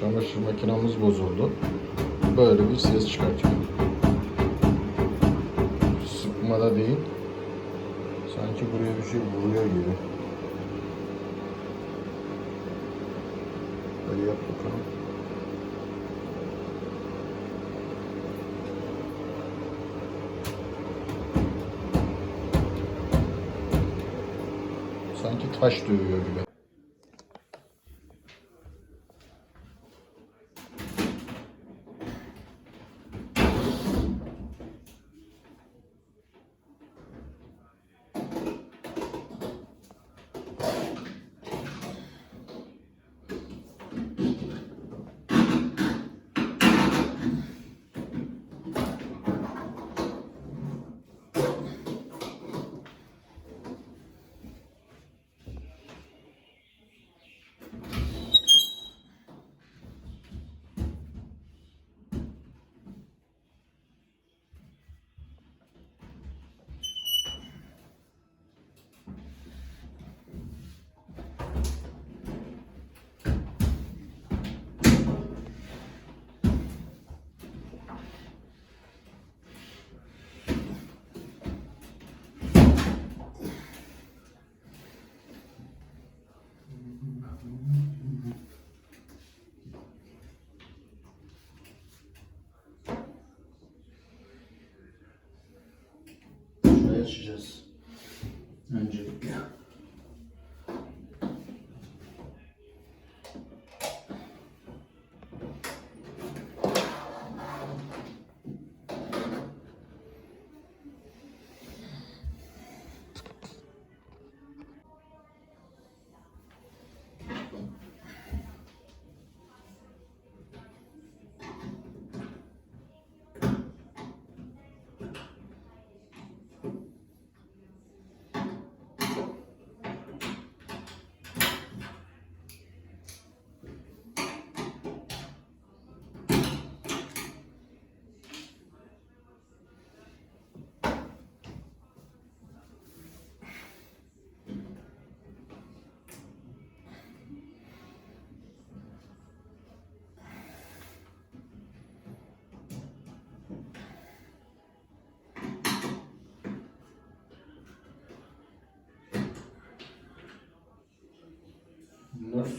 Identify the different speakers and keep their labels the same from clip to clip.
Speaker 1: Çamaşır makinamız bozuldu. Böyle bir ses çıkartıyor. Sıkmada değil. Sanki buraya bir şey vuruyor gibi. Böyle yap bakalım. Sanki taş dövüyor gibi. Açacağız. Öncelikle.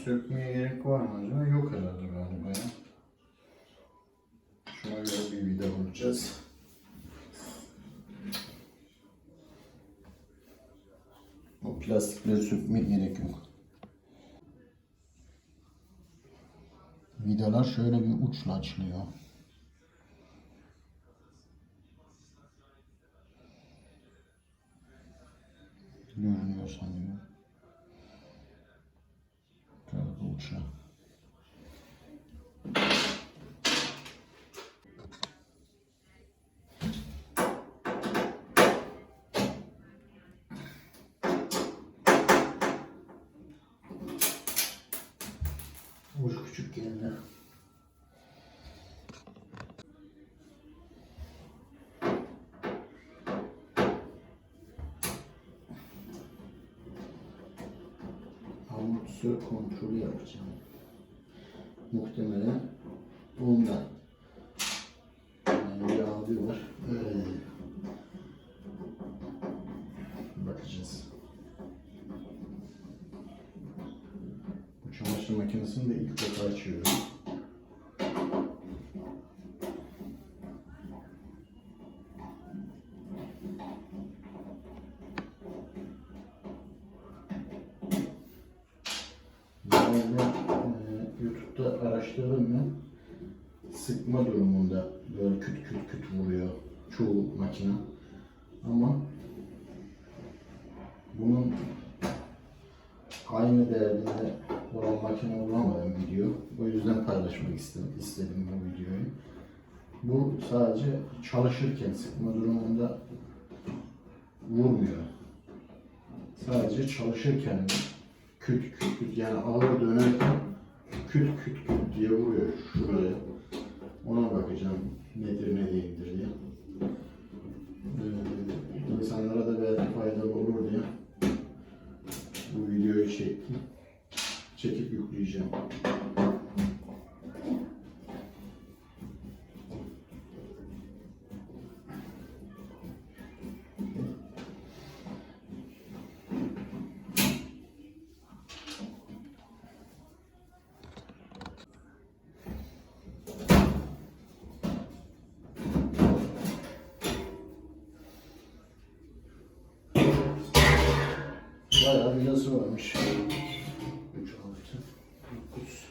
Speaker 1: Sökmeye gerek var mı acaba? Yok herhalde galiba ya. Şuna göre bir vida bulacağız. O plastikleri sökmeye gerek yok. Vidalar şöyle bir uçla açılıyor. Görünüyor sanıyorum. Böyle uçla. Uç küçük geldi. Amortisör kontrolü yapacağım. Muhtemelen ondan. Yani bir abi var. Öyle. Bakacağız. Bu çamaşır makinesini de ilk defa açıyorum. Yani e, YouTube'da araştırdım ben. Sıkma durumunda böyle küt küt vuruyor çoğu makine. Ama bunun aynı derdinde olan makine bulamadım video. O yüzden paylaşmak istedim, istedim bu videoyu. Bu sadece çalışırken sıkma durumunda vurmuyor. Sadece çalışırken küt küt küt yani ağır dönerken küt küt küt diye vuruyor şuraya. Ona bakacağım değildir diye. Ee, insanlara da belki faydalı olur diye bu videoyu çektim. Çekip yükleyeceğim. Vidası varmış. 3, 6, 9,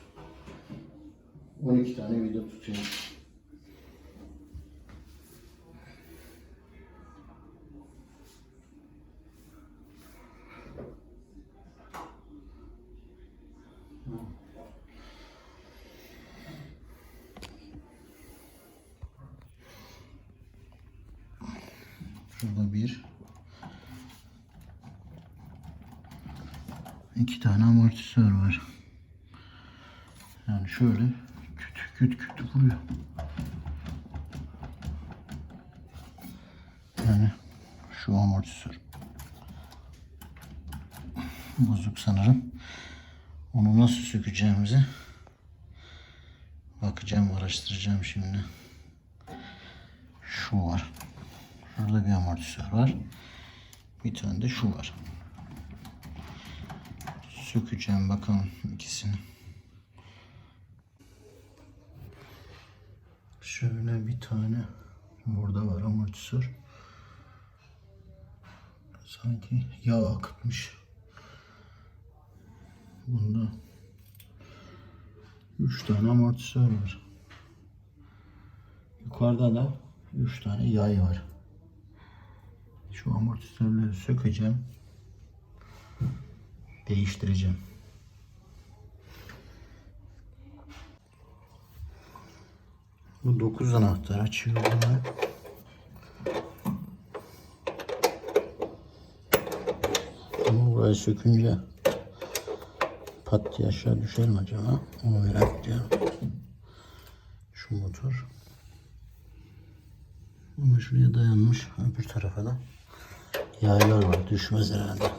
Speaker 1: 12 tane vida tutuyor. Şurada bir. İki tane amortisör var. Yani şöyle küt küt küt vuruyor. Yani şu amortisör. Bozuk sanırım. Onu nasıl sökeceğimizi bakacağım, araştıracağım şimdi. Şu var. Şurada bir amortisör var. Bir tane de şu var. Sökeceğim bakalım ikisini. Şöyle bir tane burada var amortisör. Sanki yağ akıtmış. Bunda 3 tane amortisör var. Yukarıda da 3 tane yay var. Şu amortisörleri sökeceğim. Değiştireceğim. Bu 9 anahtar açıyor bunları. Ama burayı sökünce pat diye aşağı düşer mi acaba? Onu merak ediyorum. Şu motor. Ama şuraya dayanmış. Öbür tarafa da yaylar var. Düşmez herhalde.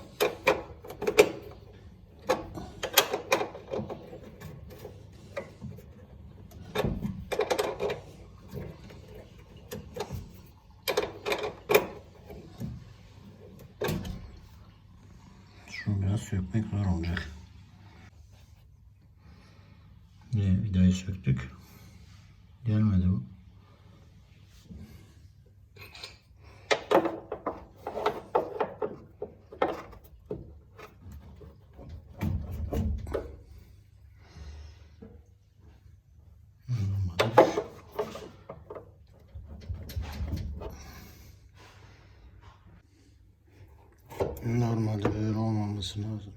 Speaker 1: Şunu biraz sökmek zor olacak. Yine vidayı söktük. Gelmedi bu. Olmadı. Normalde böyle olmaması lazım.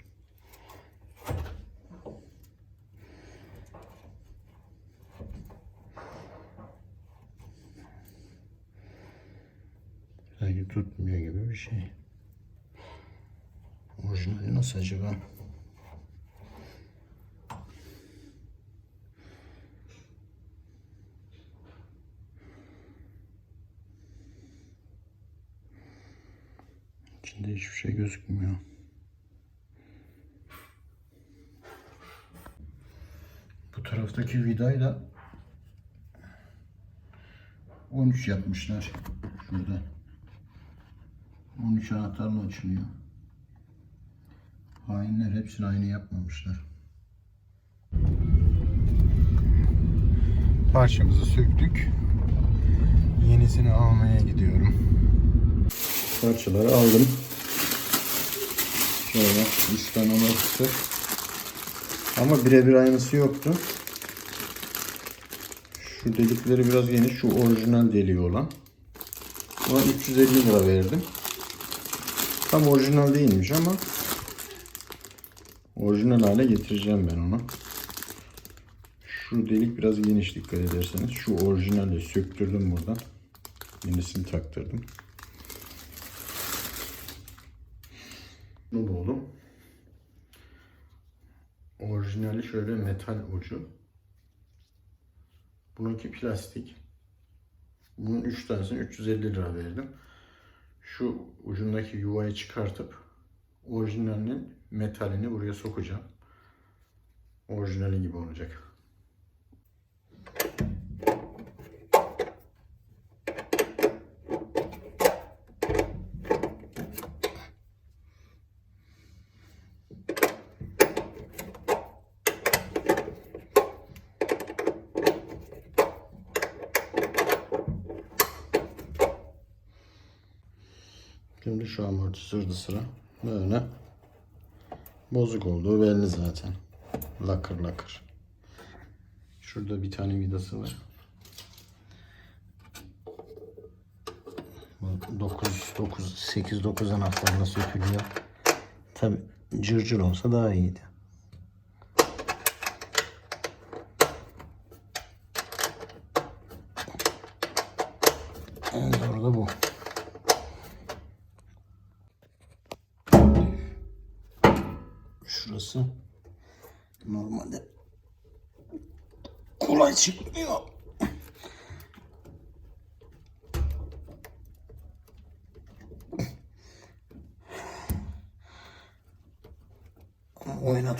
Speaker 1: Sanki tutmuyor gibi bir şey. Orijinali nasıl acaba? Gözükmüyor. Bu taraftaki vidayı da 13 yapmışlar. Şurada. 13 anahtarla açılıyor. Hainler hepsini aynı yapmamışlar. Parçamızı söktük. Yenisini almaya gidiyorum. Parçaları aldım. Şöyle üç tane amortisör. Ama birebir aynısı yoktu. Şu delikleri biraz geniş. Şu orijinal deliği olan. Buna 350 lira verdim. Tam orijinal değilmiş ama orijinal hale getireceğim ben onu. Şu delik biraz geniş dikkat ederseniz. Şu orijinali söktürdüm buradan. Yenisini taktırdım. Bunu buldum. Orijinali şöyle metal ucu. Bununki plastik. Bunun 3 tanesini 350 lira verdim. Şu ucundaki yuvayı çıkartıp orijinalinin metalini buraya sokacağım. Orijinali gibi olacak. Şimdi şu amortisörde sıra böyle Bozuk olduğu belli zaten. Lakır lakır. Şurada bir tane vidası var. 9 9 8 9 anahtarla sökülüyor. Tabi cırcır olsa daha iyiydi.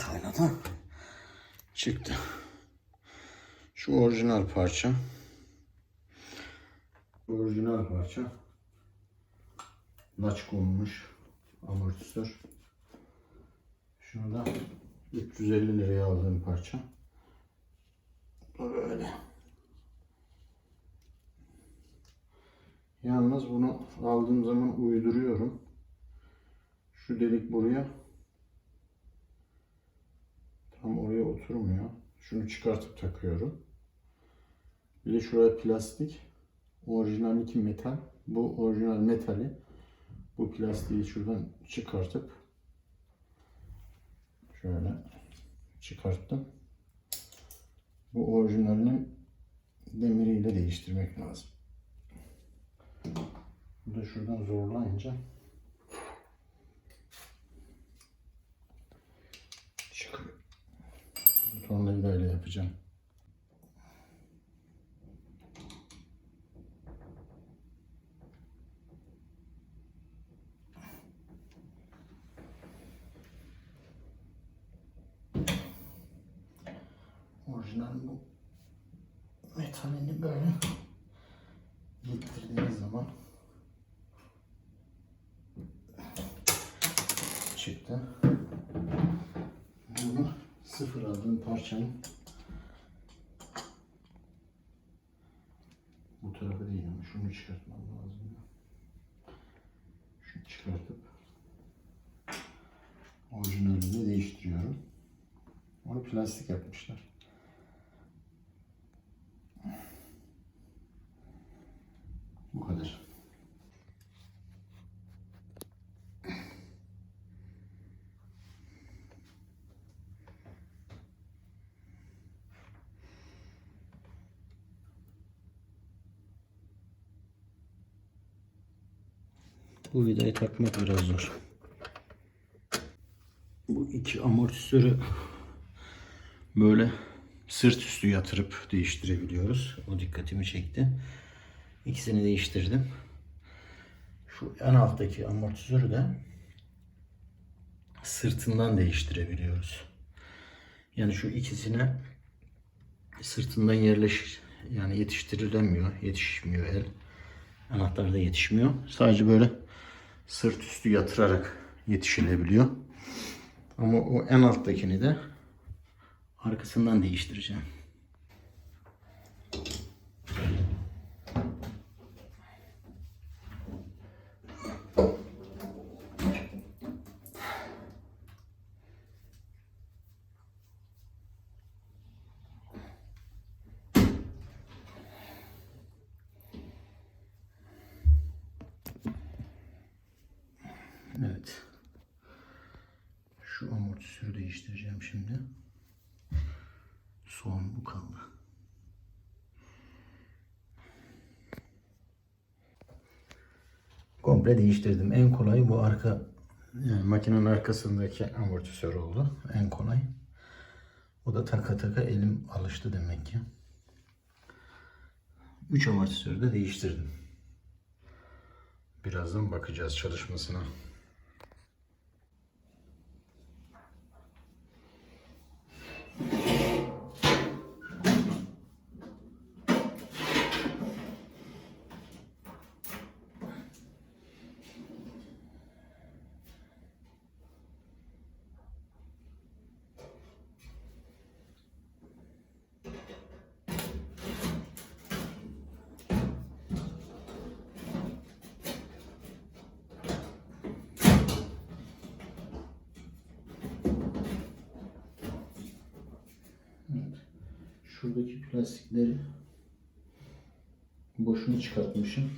Speaker 1: Ha. Çıktı. Şu orijinal parça. Orijinal parça. Laç konmuş amortisör. Şunu da 350 liraya aldığım parça. Böyle. Yalnız bunu aldığım zaman uyduruyorum. Şu delik buraya tam oraya oturmuyor. Şunu çıkartıp takıyorum. Bir de şuraya plastik. Orijinal iki metal. Bu orijinal metali. Bu plastiği şuradan çıkartıp şöyle çıkarttım. Bu orijinalinin demiriyle değiştirmek lazım. Bu da şuradan zorlayınca Tornavidayla yapacağım. Orijinal bu metalini böyle getirdiğiniz zaman çıktı. Sıfır aldığım parçanın bu tarafı değil ama şunu çıkartmam lazım. Şunu çıkartıp orijinalini değiştiriyorum. Onu plastik yapmışlar. Bu kadar. Bu vidayı takmak biraz zor. Bu iki amortisörü böyle sırt üstü yatırıp değiştirebiliyoruz. O dikkatimi çekti. İkisini değiştirdim. Şu en alttaki amortisörü de sırtından değiştirebiliyoruz. Yani şu ikisine sırtından yerleş yani yetiştirilemiyor, yetişmiyor el. Anahtar da yetişmiyor. Sadece böyle sırt üstü yatırarak yetişilebiliyor. Ama o en alttakini de arkasından değiştireceğim. Evet. Amortisörü değiştireceğim şimdi. Son bu kaldı. Komple değiştirdim. En kolay bu arka yani makinenin arkasındaki amortisör oldu. En kolay. O da taka taka elim alıştı demek ki. 3 amortisörü de değiştirdim. Birazdan bakacağız çalışmasına. Şuradaki plastikleri boşunu çıkartmışım.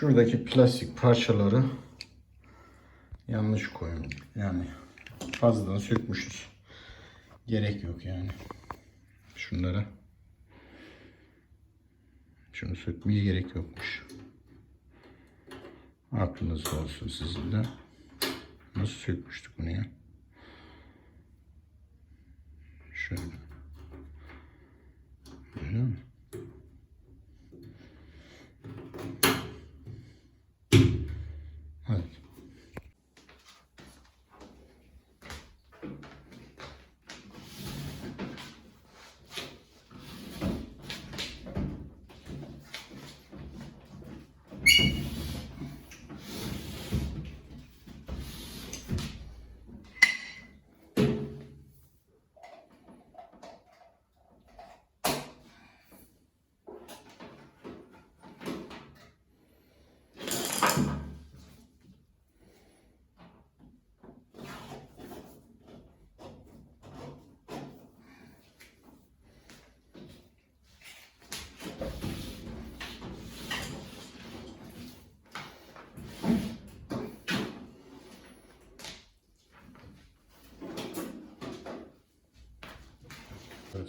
Speaker 1: Şuradaki plastik parçaları yanlış koyun. Yani fazladan sökmüşüz. Gerek yok yani. Şunlara. Şunu sökmeye gerek yokmuş. Aklınızda olsun sizin de. Nasıl sökmüştük bunu ya? Şöyle.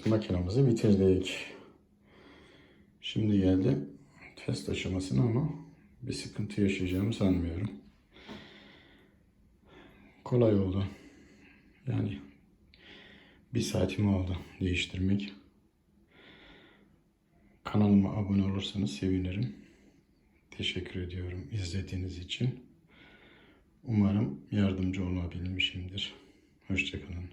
Speaker 1: Makinamızı bitirdik. Şimdi geldi test aşamasına ama bir sıkıntı yaşayacağımı sanmıyorum. Kolay oldu. Yani bir saatimi oldu değiştirmek. Kanalıma abone olursanız sevinirim. Teşekkür ediyorum izlediğiniz için. Umarım yardımcı olabilmişimdir. Hoşçakalın.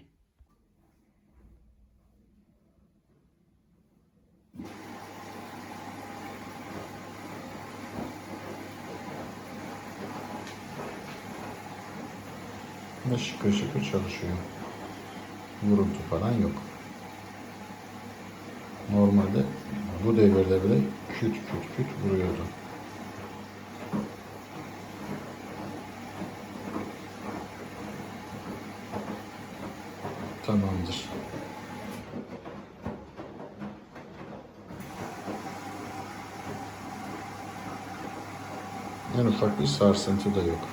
Speaker 1: Ve şıkır şıkır çalışıyor. Vuruntu falan yok. Normalde bu devirde bile küt küt küt vuruyordu.
Speaker 2: Tamamdır. En ufak bir sarsıntı da yok.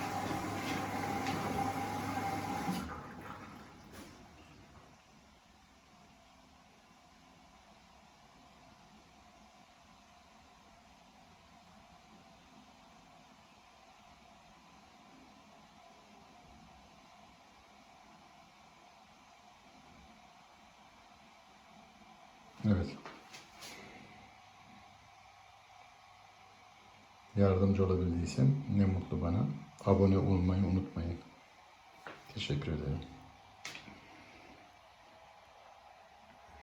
Speaker 2: Evet. Yardımcı olabildiysem ne mutlu bana. Abone olmayı unutmayın. Teşekkür ederim.